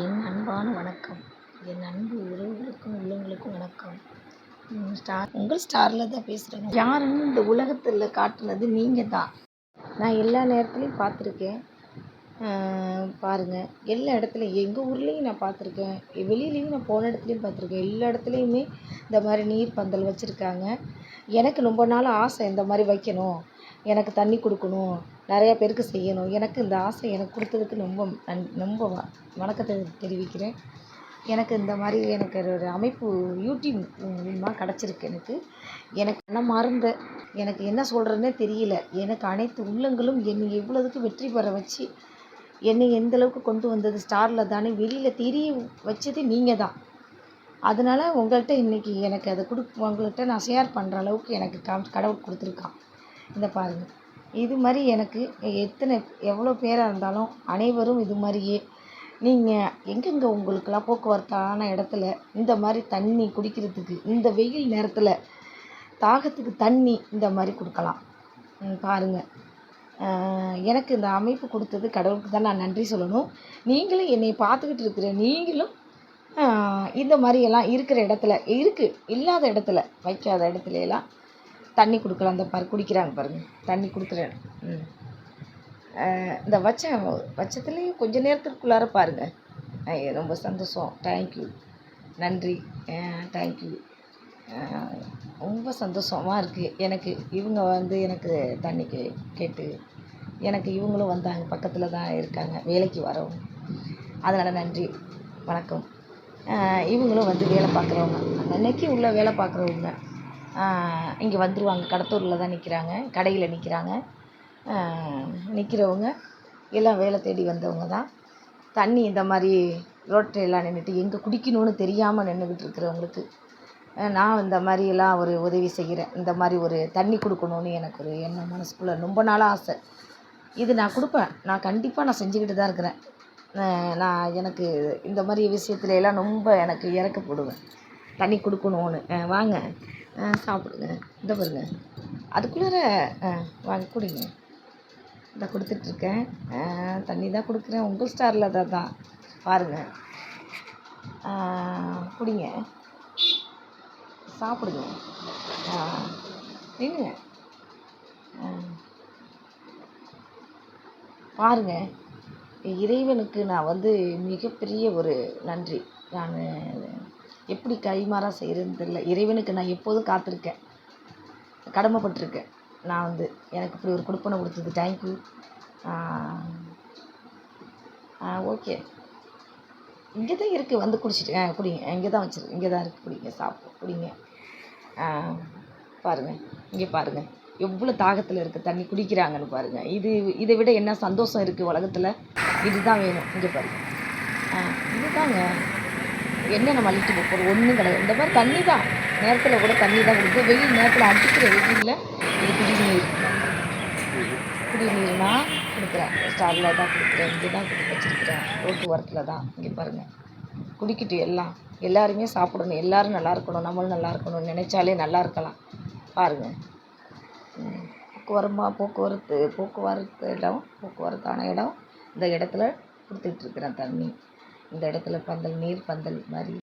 என் அன்பான வணக்கம். என் அன்பு உறவுகளுக்கும் உள்ளங்களுக்கும் வணக்கம். ஸ்டார் உங்கள் ஸ்டாரில் தான் பேசுகிறேன் யாருன்னு இந்த உலகத்தில் காட்டுனது நீங்கள் தான் நான் எல்லா நேரத்துலையும் பார்த்துருக்கேன். பாருங்கள் எல்லா இடத்துலையும் எங்கள் ஊர்லேயும் நான் பார்த்துருக்கேன். வெளியிலையும் நான் போன இடத்துலையும் பார்த்துருக்கேன். எல்லா இடத்துலையுமே இந்த மாதிரி நீர் பந்தல் வச்சுருக்காங்க. எனக்கு ரொம்ப நாள் ஆசை இந்த மாதிரி வைக்கணும். எனக்கு தண்ணி கொடுக்கணும். நிறையா பேருக்கு செய்யணும். எனக்கு இந்த ஆசை எனக்கு கொடுத்ததுக்கு ரொம்ப நன் ரொம்ப வ வணக்கத்தை தெரிவிக்கிறேன். எனக்கு இந்த மாதிரி எனக்கு ஒரு அமைப்பு யூடியூப் மூலிமா கிடச்சிருக்கு எனக்கு. எனக்கு மனமார்ந்த எனக்கு என்ன சொல்கிறதுனே தெரியல. எனக்கு அனைத்து உள்ளங்களும் என்னை இவ்வளோதுக்கு வெற்றி பெற வச்சு என்னை எந்த அளவுக்கு கொண்டு வந்தது ஸ்டாரில் தானே வெளியில் தெரிய வச்சது நீங்கள் தான். அதனால் உங்கள்கிட்ட இன்றைக்கி எனக்கு அதை கொடு உங்கள்கிட்ட நான் ஷேர் பண்ணுற அளவுக்கு எனக்கு காம் கடவுள் கொடுத்துருக்கான். இந்த பாருங்கள் இது மாதிரி எனக்கு எத்தனை எவ்வளோ பேராக இருந்தாலும் அனைவரும் இது மாதிரியே. நீங்கள் எங்கெங்கே உங்களுக்கெல்லாம் போக்குவரத்தான இடத்துல இந்த மாதிரி தண்ணி குடிக்கிறதுக்கு இந்த வெயில் நேரத்தில் தாகத்துக்கு தண்ணி இந்த மாதிரி கொடுக்கலாம். பாருங்கள் எனக்கு இந்த அமைப்பு கொடுத்தது கடவுளுக்கு தான் நான் நன்றி சொல்லணும். நீங்களும் என்னை பார்த்துக்கிட்டு இருக்கிற நீங்களும் இந்த மாதிரியெல்லாம் இருக்கிற இடத்துல இருக்குது இல்லாத இடத்துல வைக்காத இடத்துல எல்லாம் தண்ணி கொடுக்கலாம் அந்த பாரு குடிக்கிறாங்க பாருங்கள் தண்ணி கொடுக்குறேன் ம். இந்த வச்ச வச்சத்துலேயும் கொஞ்சம் நேரத்துக்குள்ளார பாருங்கள் ரொம்ப சந்தோஷம். தேங்க்யூ நன்றி. தேங்க்யூ ரொம்ப சந்தோஷமாக இருக்குது எனக்கு இவங்க வந்து எனக்கு தண்ணி கே கேட்டு எனக்கு இவங்களும் வந்தாங்க. பக்கத்தில் தான் இருக்காங்க. வேலைக்கு வரவங்க அதனால் நன்றி. வணக்கம். இவங்களும் வந்து வேலை பார்க்குறவங்க அன்னன்னைக்கு உள்ள வேலை பார்க்குறவங்க இங்கே வந்துடுவாங்க கடத்தூரில் தான் நிற்கிறாங்க கடையில் நிற்கிறாங்க நிற்கிறவங்க எல்லாம் வேலை தேடி வந்தவங்க தான். தண்ணி இந்த மாதிரி ரோட்டில் எல்லாம் நின்றுட்டு எங்கே குடிக்கணும்னு தெரியாமல் நின்றுக்கிட்டு இருக்கிறவங்களுக்கு நான் இந்த மாதிரி எல்லாம் ஒரு உதவி செய்கிறேன் இந்த மாதிரி ஒரு தண்ணி கொடுக்கணும்னு எனக்கு ஒரு எண்ணம் மனசுக்குள்ளே ரொம்ப நாளாக ஆசை. இது நான் கொடுப்பேன். நான் கண்டிப்பாக நான் செஞ்சுக்கிட்டு தான் இருக்கிறேன். நான் எனக்கு இந்த மாதிரி விஷயத்துல எல்லாம் ரொம்ப எனக்கு இறக்கப்படுவேன். தண்ணி கொடுக்கணும்னு. வாங்க. சாப்பிடுங்க. இந்த பாருங்க. அதுக்குள்ளார வாங்க கொடுங்க. இதை கொடுத்துட்ருக்கேன். தண்ணி தான் கொடுக்குறேன். உங்கள் ஸ்டாரில் தான் தான் பாருங்கள் குடிங்க. சாப்பிடுங்க. நின்னுங்க பாருங்க. இறைவனுக்கு நான் வந்து மிகப்பெரிய ஒரு நன்றி. நான் எப்படி கைமாறா செய்கிறதுன்னு தெரியல. இறைவனுக்கு நான் எப்போதும் காத்திருக்கேன். கடமைப்பட்டிருக்கேன். நான் வந்து எனக்கு இப்படி ஒரு கொடுப்பனை கொடுத்தது. தேங்க்யூ ஓகே இங்கே தான் இருக்குது வந்து குடிச்சிட்டு ஆ குடிங்க. இங்கே தான் வச்சிருக்கு இங்கே தான் இருக்குது குடிங்க சாப்பிடு குடிங்க. பாருங்கள் பாருங்க. இங்கே பாருங்க. எவ்வளோ தாகத்தில் இருக்குது தண்ணி குடிக்கிறாங்கன்னு பாருங்கள் இது இதை விட என்ன சந்தோஷம் இருக்குது உலகத்தில்? இதுதான் வேணும். இங்கே பாருங்கள் ஆ இதுதாங்க. என்ன நம்ம அள்ளிட்டு போகிறோம் ஒன்றும் கிடையாது. இந்த மாதிரி தண்ணி தான் நேரத்தில் கூட தண்ணி தான் கொடுக்கும் வெயில் நேரத்தில் அடிக்கிற வெயிலில் இது குடிநீர். குடிநீர்னா கொடுக்குறேன். ஸ்டாரில் தான் கொடுக்குறேன். இங்கே தான் கொடுத்து வச்சுருக்கிறேன். ரோட்டு ஓரத்தில் தான். இங்கே பாருங்கள் குடிக்கிட்டு எல்லாம் எல்லாருமே சாப்பிடணும். எல்லோரும் நல்லா இருக்கணும். நம்மளும் நல்லா இருக்கணும் நினைச்சாலே நல்லா இருக்கலாம். பாருங்கள் போக்குவரமாக போக்குவரத்து போக்குவரத்து இடம் போக்குவரத்தான இடம். இந்த இடத்துல கொடுத்துட்ருக்குறேன் தண்ணி. இந்த இடத்துல பந்தல் நீர் பந்தல் மாதிரி